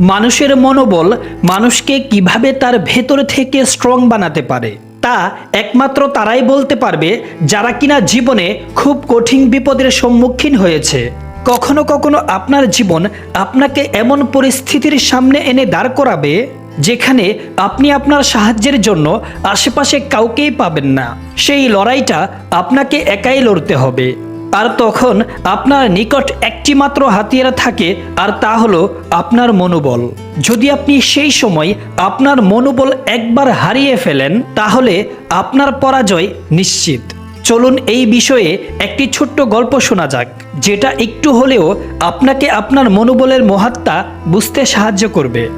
মানুষের মনোবল মানুষকে কীভাবে তার ভেতর থেকে স্ট্রং বানাতে পারে, তা একমাত্র তারাই বলতে পারবে যারা কিনা জীবনে খুব কঠিন বিপদের সম্মুখীন হয়েছে। কখনো কখনো আপনার জীবন আপনাকে এমন পরিস্থিতির সামনে এনে দাঁড় করাবে যেখানে আপনি আপনার সাহায্যের জন্য আশেপাশে কাউকেই পাবেন না। সেই লড়াইটা আপনাকে একাই লড়তে হবে। আর তখন আপনার নিকট একটি মাত্র হাতিয়ার থাকে, আর তা হলো আপনার মনোবল। যদি আপনি সেই সময় আপনার মনোবল একবার হারিয়ে ফেলেন, তাহলে আপনার পরাজয় নিশ্চিত। চলুন এই বিষয়ে একটি ছোট্ট গল্প শোনা যাক, যেটা একটু হলেও আপনাকে আপনার মনোবলের মহাত্মা বুঝতে সাহায্য করবে।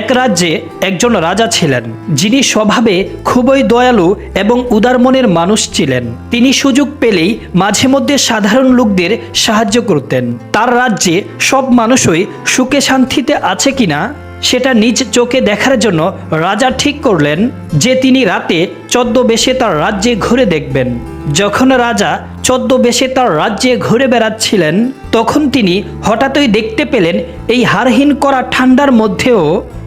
এক রাজ্যে একজন রাজা ছিলেন, যিনি স্বভাবে খুবই দয়ালু এবং উদার মনের মানুষ ছিলেন। তিনি সুযোগ পেলেই মাঝে মধ্যে সাধারণ লোকদের সাহায্য করতেন। তার রাজ্যে সব মানুষই সুখে শান্তিতে আছে কিনা? সেটা নিজ চোখে দেখার জন্য রাজা ঠিক করলেন যে তিনি রাতে চোদ্দ বেশে তার রাজ্যে ঘুরে দেখবেন। যখন রাজা চোদ্দ বেশে তার রাজ্যে ঘুরে বেড়াচ্ছিলেন, তখন তিনি হঠাৎই দেখতে পেলেন এই হারহীন করা ঠান্ডার মধ্যেও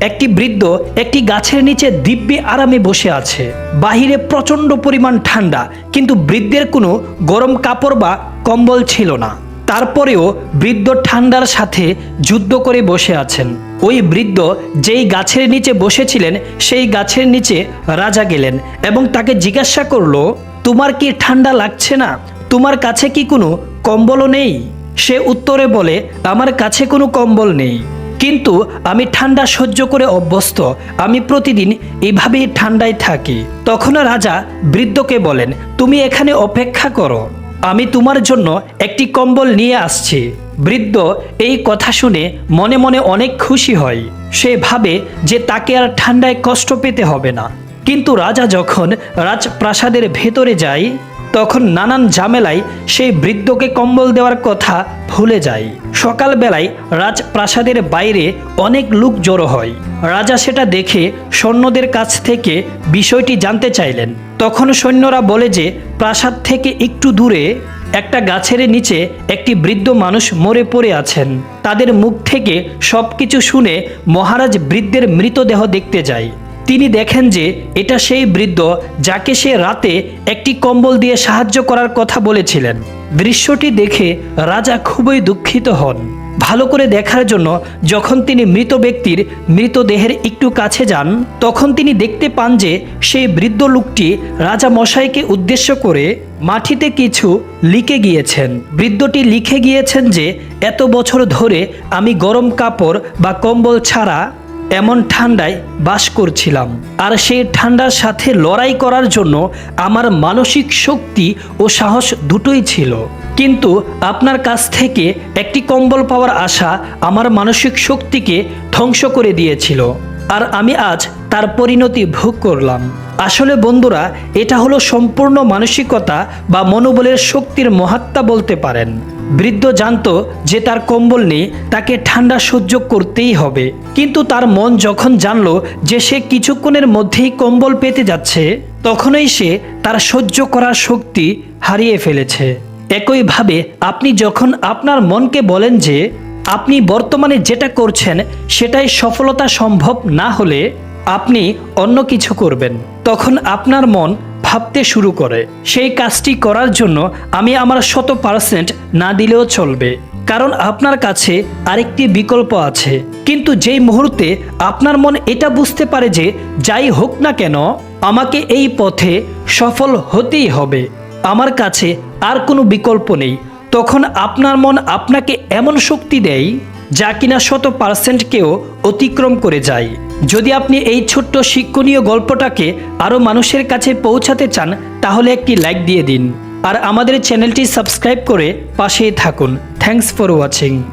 একটি বৃদ্ধ একটি গাছের নিচে দিব্যি আরামে বসে আছে। বাহিরে প্রচণ্ড পরিমাণ ঠান্ডা, কিন্তু বৃদ্ধের কোনো গরম কাপড় বা কম্বল ছিল না। তারপরেও বৃদ্ধ ঠান্ডার সাথে যুদ্ধ করে বসে আছেন। ওই বৃদ্ধ যেই গাছের নিচে বসেছিলেন, সেই গাছের নিচে রাজা গেলেন এবং তাকে জিজ্ঞাসা করল, তোমার কি ঠান্ডা লাগছে না? তোমার কাছে কি কোনো কম্বলও নেই? সে উত্তরে বলে, আমার কাছে কোনো কম্বল নেই। কিন্তু আমি ঠান্ডা সহ্য করে অভ্যস্ত। আমি প্রতিদিন এভাবেই ঠান্ডায় থাকি। তখন রাজা বৃদ্ধকে বলেন, তুমি এখানে অপেক্ষা করো। আমি তোমার জন্য একটি কম্বল নিয়ে আসছি। বৃদ্ধ এই কথা শুনে মনে মনে অনেক খুশি হয়। সে ভাবে যে তাকে আর ঠান্ডায় কষ্ট পেতে হবে না। কিন্তু রাজা যখন রাজপ্রাসাদের ভেতরে যায়, তখন নানান ঝামেলায় সেই বৃদ্ধকে কম্বল দেওয়ার কথা ভুলে যায়। সকালবেলায় রাজপ্রাসাদের বাইরে অনেক লোক জড়ো হয়। রাজা সেটা দেখে সৈন্যদের কাছ থেকে বিষয়টি জানতে চাইলেন। তখন সৈন্যরা বলে যে, প্রাসাদ থেকে একটু দূরে একটা গাছের নিচে একটি বৃদ্ধ মানুষ মরে পড়ে আছেন। তাদের মুখ থেকে সব কিছু শুনে মহারাজ বৃদ্ধের মৃতদেহ দেখতে যায়। তিনি দেখেন যে এটা সেই বৃদ্ধ যাকে সে রাতে একটি কম্বল দিয়ে সাহায্য করার কথা বলেছিলেন। দৃশ্যটি দেখে রাজা খুবই দুঃখিত হন। ভালো করে দেখার জন্য যখন তিনি মৃত ব্যক্তির মৃতদেহের একটু কাছে যান, তখন তিনি দেখতে পান যে সেই বৃদ্ধ লোকটি রাজা মশাইকে উদ্দেশ্য করে মাটিতে কিছু লিখে গিয়েছেন। বৃদ্ধটি লিখে গিয়েছেন যে, এত বছর ধরে আমি গরম কাপড় বা কম্বল ছাড়া এমন ঠান্ডায় বাস করছিলাম। আর সেই ঠান্ডার সাথে লড়াই করার জন্য আমার মানসিক শক্তি ও সাহস দুটোই ছিল। কিন্তু আপনার কাছ থেকে একটি কম্বল পাওয়ার আশা আমার মানসিক শক্তিকে ধ্বংস করে দিয়েছিল। আর আমি আজ তার পরিণতি ভোগ করলাম। আসলে বন্ধুরা, এটা হলো সম্পূর্ণ মানসিকতা বা মনোবলের শক্তির মহাত্মা বলতে পারেন। বৃদ্ধ জানতো যে তার কম্বল নেই, তাকে ঠান্ডা সহ্য করতেই হবে। কিন্তু তার মন যখন জানলো যে সে কিছুক্ষণের মধ্যেই কম্বল পেতে যাচ্ছে, তখনই সে তার সহ্য করার শক্তি হারিয়ে ফেলেছে। একইভাবে আপনি যখন আপনার মনকে বলেন যে আপনি বর্তমানে যেটা করছেন সেটাই সফলতা সম্ভব না হলে আপনি অন্য কিছু করবেন, তখন আপনার মন ভাবতে শুরু করে। সেই কাজটি করার জন্য আমি আমার শত পার্সেন্ট না দিলেও চলবে। কারণ আপনার কাছে আরেকটি বিকল্প আছে। কিন্তু যেই মুহূর্তে আপনার মন এটা বুঝতে পারে যে যাই হোক না কেন, আমাকে এই পথে সফল হতেই হবে। আমার কাছে আর কোনো বিকল্প নেই। তখন আপনার মন আপনাকে এমন শক্তি দেয় যা কিনা শত পার্সেন্টকেও অতিক্রম করে যায়। যদি আপনি এই ছোট্ট শিক্ষণীয় গল্পটাকে আরও মানুষের কাছে পৌঁছাতে চান, তাহলে একটি লাইক দিয়ে দিন। আর আমাদের চ্যানেলটি সাবস্ক্রাইব করে পাশেই থাকুন। Thanks for watching